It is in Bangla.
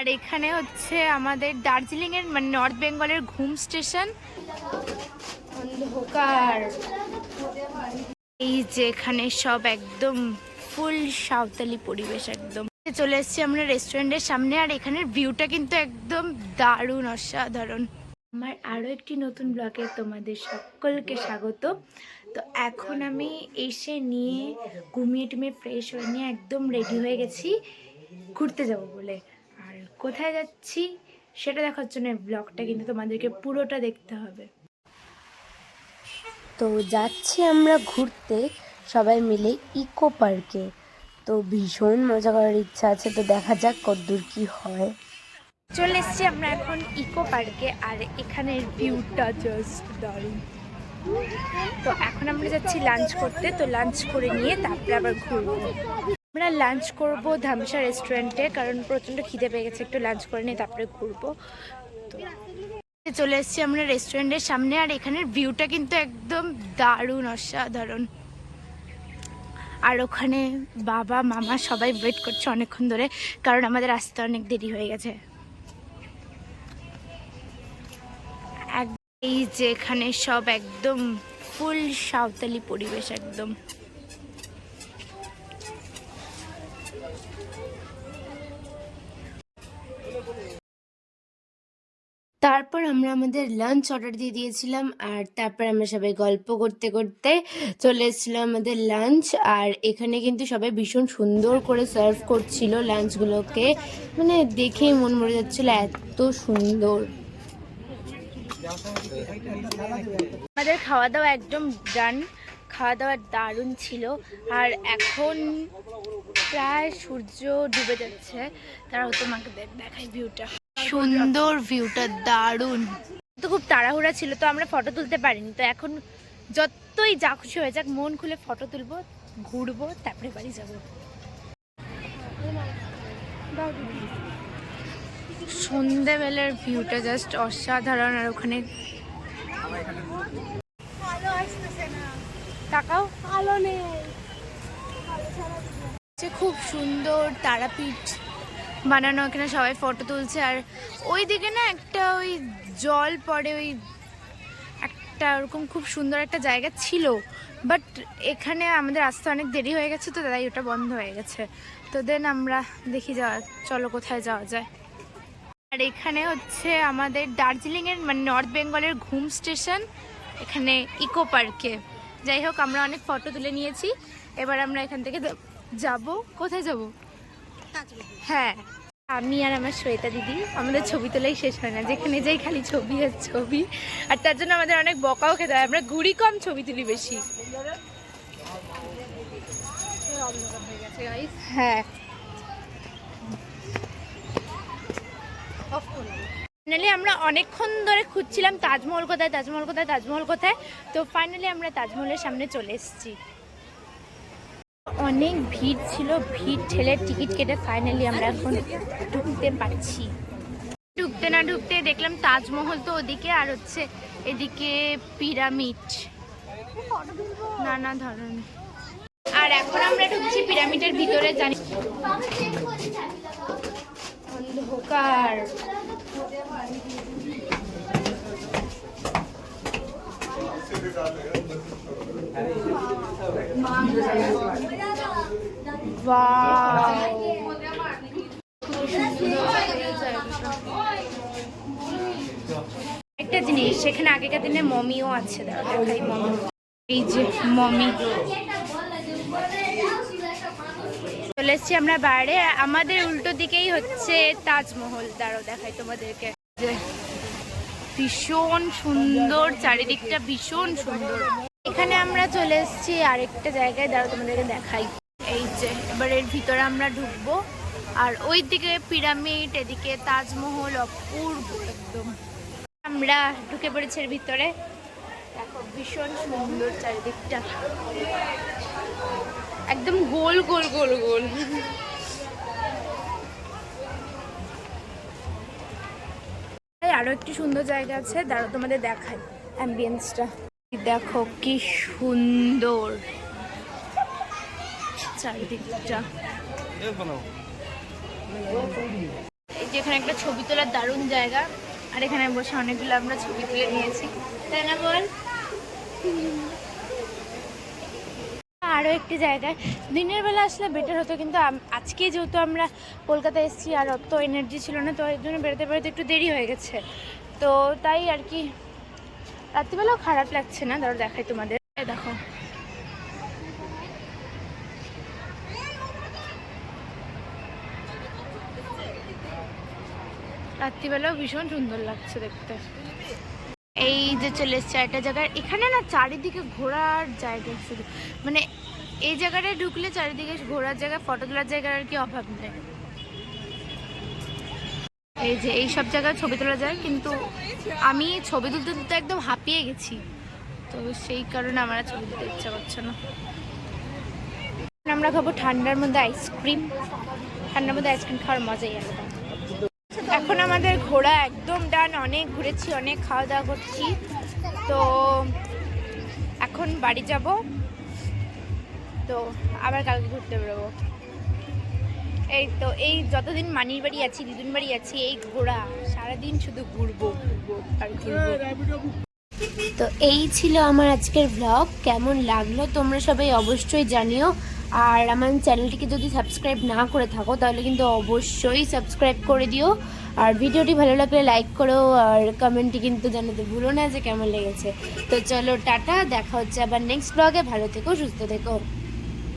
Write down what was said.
আর এখানে হচ্ছে আমাদের দার্জিলিং এর মানে নর্থ বেঙ্গলের ঘুম স্টেশন। অন্ধকার। এই যে এখানে সব একদম ফুল সাঁওতালি পরিবেশ একদম। চলে এসেছি আমরা রেস্টুরেন্টের সামনে আর এখানের ভিউটা কিন্তু একদম দারুণ, অসাধারণ। আমার আরও একটি নতুন ব্লগে তোমাদের সকলকে স্বাগত। তো এখন আমি এসে নিয়ে ঘুমিয়ে টুমিয়ে ফ্রেশ হয়ে নিয়ে একদম রেডি হয়ে গেছি। ঘুরতে যাব বলে। কোথায় যাচ্ছি সেটা দেখার জন্য ব্লগটা কিন্তু তোমাদেরকে পুরোটা দেখতে হবে। তো যাচ্ছি আমরা ঘুরতে সবাই মিলে ইকো পার্কে। তো ভীষণ মজা করার ইচ্ছা আছে তো দেখা যাক কতদূর কি হয়। চলে এসেছি আমরা এখন ইকো পার্কে আর এখানের ভিউটা জাস্ট দারুণ। তো এখন আমরা যাচ্ছি লাঞ্চ করতে তো লাঞ্চ করে নিয়ে তারপরে আবার ঘুরবো। আমরা লাঞ্চ করব ধামসা রেস্টুরেন্টে কারণ প্রচণ্ড খিদে পেয়ে গেছে, একটু লাঞ্চ করে নিয়ে তারপরে ঘুরবো। তো চলে এসেছি আমরা রেস্টুরেন্টের সামনে, আর এখানের ভিউটা কিন্তু একদম দারুণ, অসাধারণ। আর ওখানে বাবা, মামা সবাই ওয়েট করছে অনেকক্ষণ ধরে, কারণ আমাদের আসতে অনেক দেরি হয়ে গেছে। এই যে এখানে সব একদম ফুল সাঁওতালি পরিবেশ, একদম। তারপর আমরা আমাদের লাঞ্চ অর্ডার দিয়ে দিয়েছিলাম, আর তারপর আমরা সবাই গল্প করতে করতে চলে এসেছিলাম আমাদের লাঞ্চ আর এখানে কিন্তু সবাই ভীষণ সুন্দর করে সার্ভ করছিল লাঞ্চগুলোকে মানে দেখেই মন মরে যাচ্ছিল এত সুন্দর। আমাদের খাওয়া দাওয়া একদম ডান খাওয়া দাওয়া দারুণ ছিল। আর এখন প্রায় সূর্য ডুবে যাচ্ছে। তারাও তোমাকে দেখ- দেখাই ভিউটা। সুন্দর ভিউটা দারুণ। তো খুব তাড়াহুড়া ছিল তো আমরা ফটো তুলতে পারিনি। তো এখন যতই যা খুশি হয়ে যাক মন খুলে ফটো তুলবো ঘুরবো তারপরে বাড়ি যাব। সন্ধেবেলার ভিউটা জাস্ট অসাধারণ আর ওখানে তাকাও আলো নেই। খুব সুন্দর তারাপীঠ বানানো এখানে সবাই ফটো তুলছে। আর ওই দিকে না একটা ওই জল পড়ে, ওই একটা ওরকম খুব সুন্দর একটা জায়গা ছিল। বাট এখানে আমাদের আসতে অনেক দেরি হয়ে গেছে তো, তাই ওটা বন্ধ হয়ে গেছে। তো দেন আমরা দেখি যাওয়া, চলো কোথায় যাওয়া যায়। আর এখানে হচ্ছে আমাদের দার্জিলিংয়ের মানে নর্থ বেঙ্গলের ঘুম স্টেশন এখানে ইকো পার্কে যাই হোক, আমরা অনেক ফটো তুলে নিয়েছি। এবার আমরা এখান থেকে যাব। কোথায় যাব? হ্যাঁ আমি আর আমার শ্বেতা দিদি, আমাদের ছবি তোলাই শেষ হয় না। যেখানে যাই খালি ছবি আর ছবি। আর তার জন্য আমাদের অনেক বকাও খেতে হয়। আমরা ঘুরি কম ছবি তুলি বেশি। হ্যাঁ। ফাইনালি আমরা অনেকক্ষণ ধরে খুঁজছিলাম তাজমহল কোথায় তাজমহল কোথায় তাজমহল কোথায়। তো ফাইনালি আমরা তাজমহলের সামনে চলে এসেছি। অনেক ভিড় ছিল, ভিড় ঠেলে টিকিট কেটে ফাইনালি আমরা এখন ঢুকতে পারছি। ঢুকতে না ঢুকতে দেখলাম তাজমহল তো ওদিকে, আর হচ্ছে এদিকে পিরামিড। নানা ধরনের। আর এখন আমরা ঢুকছি পিরামিডের ভিতরে, জানি বাহ একটা জিনিস সেখানে আগেকার দিনে মমিও আছে দেখাই মমি। এই যে মমি। চলে এসছি আমরা বাইরে। আমাদের উল্টো দিকেই হচ্ছে তাজমহল। দাঁড়ো দেখাই তোমাদেরকে। ভীষণ সুন্দর, চারিদিকটা ভীষণ সুন্দর। এখানে আমরা চলে এসেছি আরেকটা জায়গায়। দাঁড়ো তোমাদেরকে দেখাই। এই যে, এবার এর ভিতরে আমরা ঢুকবো। আর ওই দিকে পিরামিড, এদিকে তাজমহল, অপূর্ব, একদম। আমরা ঢুকে পড়েছি এর ভিতরে। দেখো ভীষণ সুন্দর চারিদিকটা। একদম গোল গোল গোল গোল। এই আরও একটি সুন্দর জায়গা আছে দাঁড়ো তোমাদের দেখাই অ্যাম্বিয়েন্সটা দেখো কি সুন্দর চারিদিকটা। এখানে একটা ছবি তোলার দারুণ জায়গা। আর এখানে বসে অনেকগুলো আমরা ছবি তুলে নিয়েছি। তাই না বল? আরও একটি জায়গায়। দিনের বেলা আসলে বেটার হতো, কিন্তু আজকে যেহেতু আমরা কলকাতায় এসেছি আর অত এনার্জি ছিল না, তো এর জন্য বেরোতে বেরোতে একটু দেরি হয়ে গেছে। তো তাই আর কি, রাত্রিবেলাও খারাপ লাগছে না? ধরো দেখাই তোমাদের। দেখো রাত্রিবেলাও ভীষণ সুন্দর লাগছে দেখতে। এই যে চলে এসছে একটা জায়গায়। এখানে না চারিদিকে ঘোরার জায়গা শুধু মানে এই জায়গাটায় ঢুকলে চারিদিকে ঘোরার জায়গা ফটো তোলার জায়গার আর কি অভাব নেই। এই যে এই সব জায়গায় ছবি তোলা যায়, কিন্তু আমি ছবি তুলতে তুলতে একদম হাঁপিয়ে গেছি। তো সেই কারণে আমার ছবি তুলতে ইচ্ছা করছে না। আমরা খাব ঠান্ডার মধ্যে আইসক্রিম ঠান্ডার মধ্যে আইসক্রিম খাওয়ার মজাই আলাদা। আমাদের ঘোরা একদম ডান, অনেক ঘুরেছি, অনেক খাওয়া দাওয়া করছি। তো এখন বাড়ি যাব। তো আবার কালকে ঘুরতে বেরোবো। এই তো, এই যতদিন মানির বাড়ি আছি, দিদুন বাড়ি আছি, এই ঘোরা সারাদিন শুধু ঘুরবো ঘুরবো আর ঘুরবো। তো এই ছিল আমার আজকের ব্লগ কেমন লাগল তোমরা সবাই অবশ্যই জানিও। আর আমার চ্যানেলটিকে যদি সাবস্ক্রাইব না করে থাকো, তাহলে কিন্তু অবশ্যই সাবস্ক্রাইব করে দিও। আর ভিডিওটি ভালো লাগলে লাইক করো, আর কমেন্টটি কিন্তু জানাতে ভুলো না যে কেমন লেগেছে। তো চলো টাটা, দেখা হচ্ছে আবার নেক্সট ব্লগে ভালো থেকো, সুস্থ থেকো।